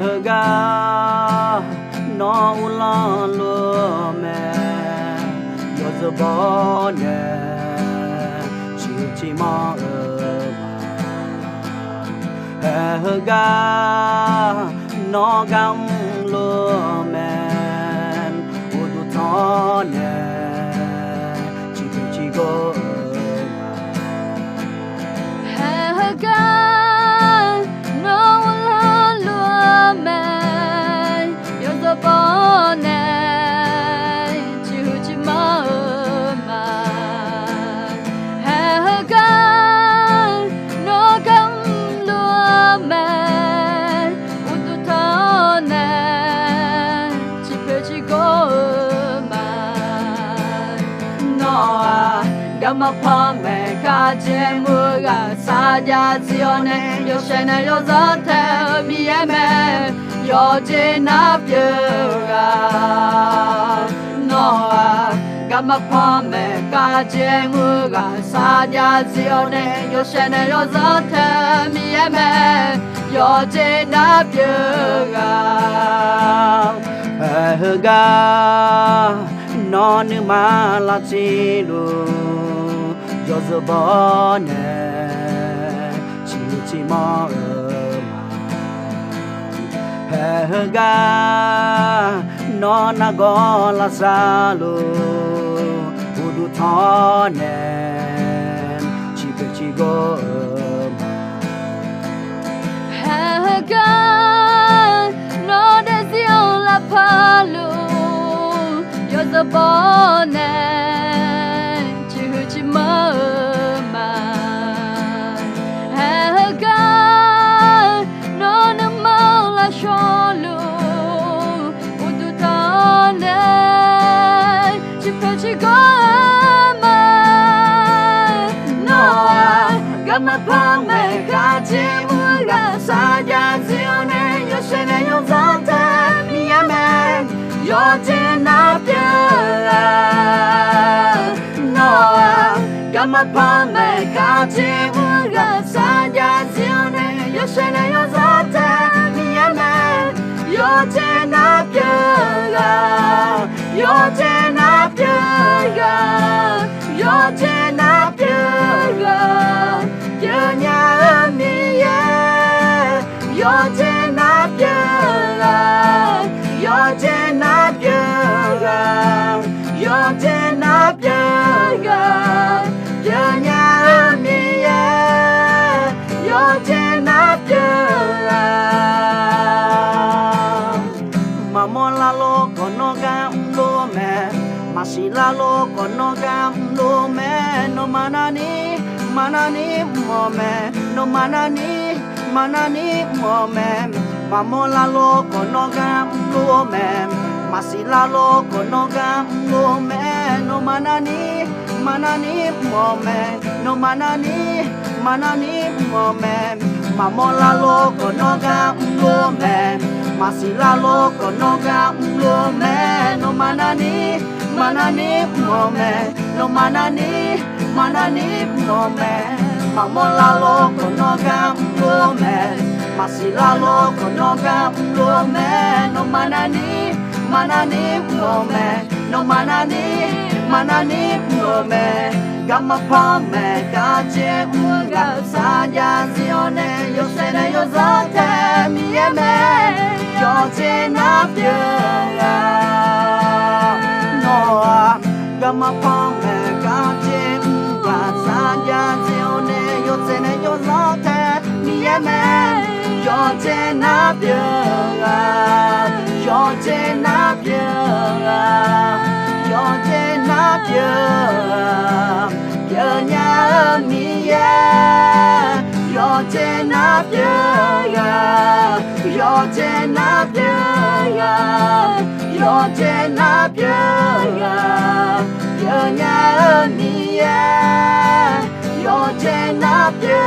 hơ ga nó u lo lúa mẹ yo giờ bỏ nè chiều chỉ mò ở hè hơ ga nó găm lúa mẹ u tu thon gamapame kajemuga saja zione yoshene yozate mieme yojena pyuga noa gamapame kajemuga saja zione yoshene yozate mieme yojena pyuga Ahga ননমালা ছিল। যজবনে চিচি মরমা। হেগা ননা গলা সালো উদুথনে yo zo bo ne ma pa me ka chi mu ga sa ya zi o ne yo she ne yo za ta mi ya me yo je na pya 밤에 같이 울었어. Lo me masila lo kono ga lo me no manani manani mome no manani manani mome mamola lo konoga mome masila lo konoga mome no manani manani mome no manani manani mome mamola lo konoga mome masila lo konoga mome no manani manani mome no manani manani mome mamola lo konoga mome masila lo konoga mome no manani manani mome no manani manani mome Gamapame kacie ulga wsadzia zione Josene jozate mijeme Jocie na piega Noa Gamapame kacie ulga wsadzia zione Josene jozate mijeme Jocie na piega Jocie na piega Jocie na piega napia Pia nya mia Yo te napia Yo te napia Yo te napia Pia nya mia Yo te napia